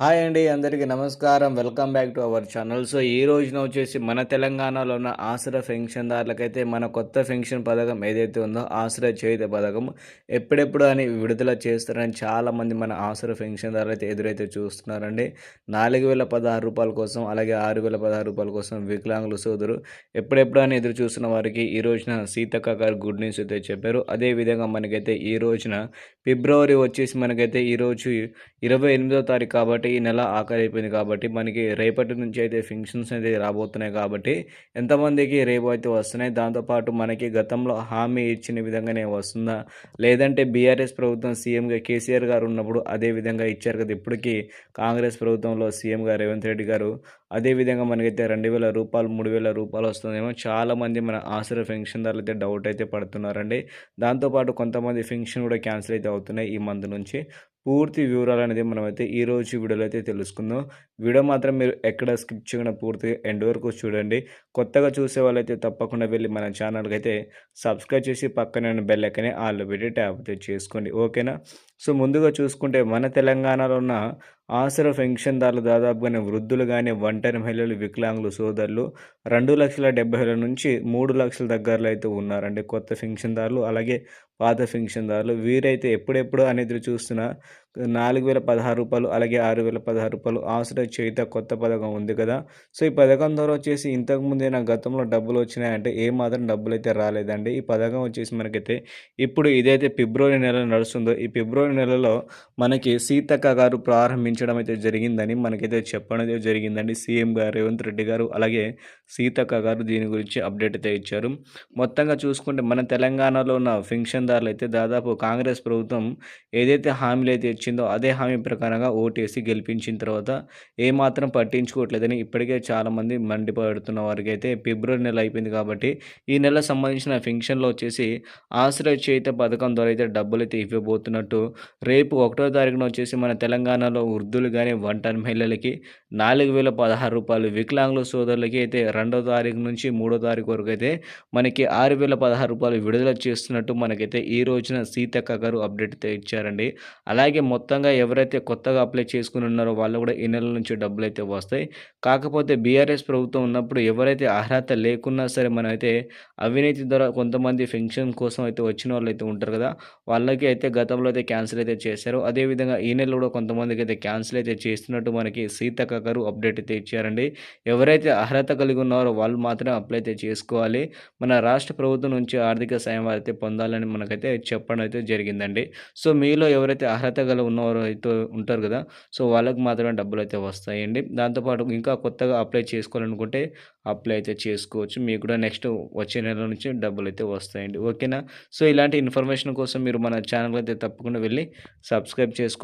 Hi అండి అందరికీ నమస్కారం. Welcome back to our channel. So ఈ రోజున వచ్చేసి మన తెలంగాణలో ఉన్న ఆసరా పెన్షన్దారులకైతే మన కొత్త పెన్షన్ పథకం ఏదైతే ఉందో ఆశ్రయ చేయుత పథకం ఎప్పుడెప్పుడు అని విడుదల చేస్తారని చాలామంది మన ఆసరా పెన్షన్దారులు అయితే ఎదురైతే చూస్తున్నారండి. నాలుగు వేల పదహారు రూపాయల కోసం అలాగే ఆరు వేల పదహారు రూపాయల కోసం వికలాంగులు సోదరు ఎప్పుడెప్పుడు అని ఎదురు చూస్తున్న వారికి ఈ రోజున సీతక్క గారు గుడ్ న్యూస్ అయితే చెప్పారు. అదేవిధంగా మనకైతే ఈ రోజున ఫిబ్రవరి వచ్చేసి మనకైతే ఈరోజు ఇరవై ఎనిమిదో తారీఖు కాబట్టి ఈ నెల ఆఖరి అయిపోయింది కాబట్టి మనకి రేపటి నుంచి అయితే ఫంక్షన్స్ అయితే రాబోతున్నాయి కాబట్టి ఎంతమందికి రేపు అయితే వస్తున్నాయి. దాంతోపాటు మనకి గతంలో హామీ ఇచ్చిన విధంగానే వస్తుందా? లేదంటే బీఆర్ఎస్ ప్రభుత్వం సీఎంగా కేసీఆర్ గారు ఉన్నప్పుడు అదే విధంగా ఇచ్చారు కదా ఇప్పటికీ కాంగ్రెస్ ప్రభుత్వంలో సీఎంగా రేవంత్ రెడ్డి గారు. అదేవిధంగా మనకైతే రెండు వేల రూపాయలు మూడు వేల రూపాయలు వస్తుందేమో. చాలామంది మన ఆశ్రయ పెన్షన్దారులు అయితే డౌట్ అయితే పడుతున్నారండి. దాంతోపాటు కొంతమంది ఫెన్షన్ కూడా క్యాన్సిల్ అయితే అవుతున్నాయి ఈ మంత్ నుంచి. పూర్తి వివరాలు అనేది మనమైతే ఈరోజు వీడియోలో అయితే తెలుసుకుందాం. వీడియో మాత్రం మీరు ఎక్కడ స్కిప్ చేయకుండా పూర్తిగా ఎండ్ వరకు చూడండి. కొత్తగా చూసే వాళ్ళైతే తప్పకుండా వెళ్ళి మన ఛానల్కి అయితే సబ్స్క్రైబ్ చేసి పక్కనే బెల్ ఎక్కనే ఆల్ పెట్టి ట్యాప్ అయితే చేసుకోండి ఓకేనా? సో ముందుగా చూసుకుంటే మన తెలంగాణలో ఉన్న ఆసర పెన్షన్దారులు దాదాపుగానే వృద్ధులు కానీ ఒంటరి మహిళలు వికలాంగులు సోదరులు రెండు లక్షల డెబ్బై వేల నుంచి మూడు లక్షల దగ్గరలో అయితే ఉన్నారండి కొత్త పెన్షన్దారులు అలాగే పాత పెన్షన్దారులు. వీరైతే ఎప్పుడెప్పుడు అనేది చూస్తున్న నాలుగు వేల పదహారు రూపాయలు అలాగే ఆరు వేల పదహారు రూపాయలు ఆసరా చేత కొత్త పథకం ఉంది కదా. సో ఈ పథకం ద్వారా వచ్చేసి ఇంతకుముందే నా గతంలో డబ్బులు వచ్చినాయంటే ఏ మాత్రం డబ్బులు అయితే రాలేదండి. ఈ పథకం వచ్చేసి మనకైతే ఇప్పుడు ఇదైతే ఫిబ్రవరి నెల నడుస్తుందో ఈ ఫిబ్రవరి నెలలో మనకి సీతక్క గారు ప్రారంభించడం అయితే జరిగిందని మనకైతే చెప్పడం జరిగిందండి. సీఎం గారు రేవంత్ రెడ్డి గారు అలాగే సీతక్క గారు దీని గురించి అప్డేట్ అయితే ఇచ్చారు. మొత్తంగా చూసుకుంటే మన తెలంగాణలో ఉన్న పెన్షన్దారులు అయితే దాదాపు కాంగ్రెస్ ప్రభుత్వం ఏదైతే హామీలు అయితే ఇచ్చిందో అదే హామీ ప్రకారంగా ఓటేసి గెలిపించిన తర్వాత ఏమాత్రం పట్టించుకోవట్లేదని ఇప్పటికే చాలామంది మండిపడుతున్న వారికి అయితే ఫిబ్రవరి నెల అయిపోయింది కాబట్టి ఈ నెల సంబంధించిన ఫంక్షన్లో వచ్చేసి ఆశ్రయ చేత పథకం ద్వారా అయితే డబ్బులు అయితే ఇవ్వబోతున్నట్టు రేపు ఒకటో తారీఖున వచ్చేసి మన తెలంగాణలో వృద్ధులు కానీ వంట మహిళలకి నాలుగు వేల పదహారు రూపాయలు వికలాంగుల సోదరులకి అయితే రెండో తారీఖు నుంచి మూడో తారీఖు వరకు అయితే మనకి ఆరు వేల పదహారు రూపాయలు విడుదల చేస్తున్నట్టు మనకైతే ఈ రోజున సీతక్క గారు అప్డేట్ అయితే ఇచ్చారండి. అలాగే మొత్తంగా ఎవరైతే కొత్తగా అప్లై చేసుకుని ఉన్నారో వాళ్ళు కూడా ఈ నెల నుంచి డబ్బులు అయితే వస్తాయి. కాకపోతే బీఆర్ఎస్ ప్రభుత్వం ఉన్నప్పుడు ఎవరైతే అర్హత లేకున్నా సరే మనమైతే అవినీతి ద్వారా కొంతమంది పెన్షన్ కోసం అయితే వచ్చిన వాళ్ళు అయితే ఉంటారు కదా వాళ్ళకి అయితే గతంలో అయితే క్యాన్సిల్ అయితే చేశారు. అదేవిధంగా ఈ నెలలో కూడా కొంతమందికి అయితే క్యాన్సిల్ అయితే చేస్తున్నట్టు మనకి సీతక్క గారు అప్డేట్ అయితే ఇచ్చారండి. ఎవరైతే అర్హత కలిగి ఉన్నారో వాళ్ళు మాత్రమే అప్లై అయితే చేసుకోవాలి. మన రాష్ట్ర ప్రభుత్వం నుంచి ఆర్థిక సాయం అయితే పొందాలని మనకైతే చెప్పడం అయితే జరిగిందండి. సో మీలో ఎవరైతే అర్హత గల ఉన్నవారు అయితే ఉంటారు కదా సో వాళ్ళకి మాత్రమే డబ్బులు అయితే వస్తాయండి. దాంతోపాటు ఇంకా కొత్తగా అప్లై చేసుకోవాలనుకుంటే అప్లై అయితే చేసుకోవచ్చు. మీకు కూడా నెక్స్ట్ వచ్చే నెల నుంచి డబ్బులు అయితే వస్తాయండి. ఓకేనా? సో ఇలాంటి ఇన్ఫర్మేషన్ కోసం మీరు మన ఛానల్ అయితే తప్పకుండా వెళ్ళి సబ్స్క్రైబ్ చేసుకోండి.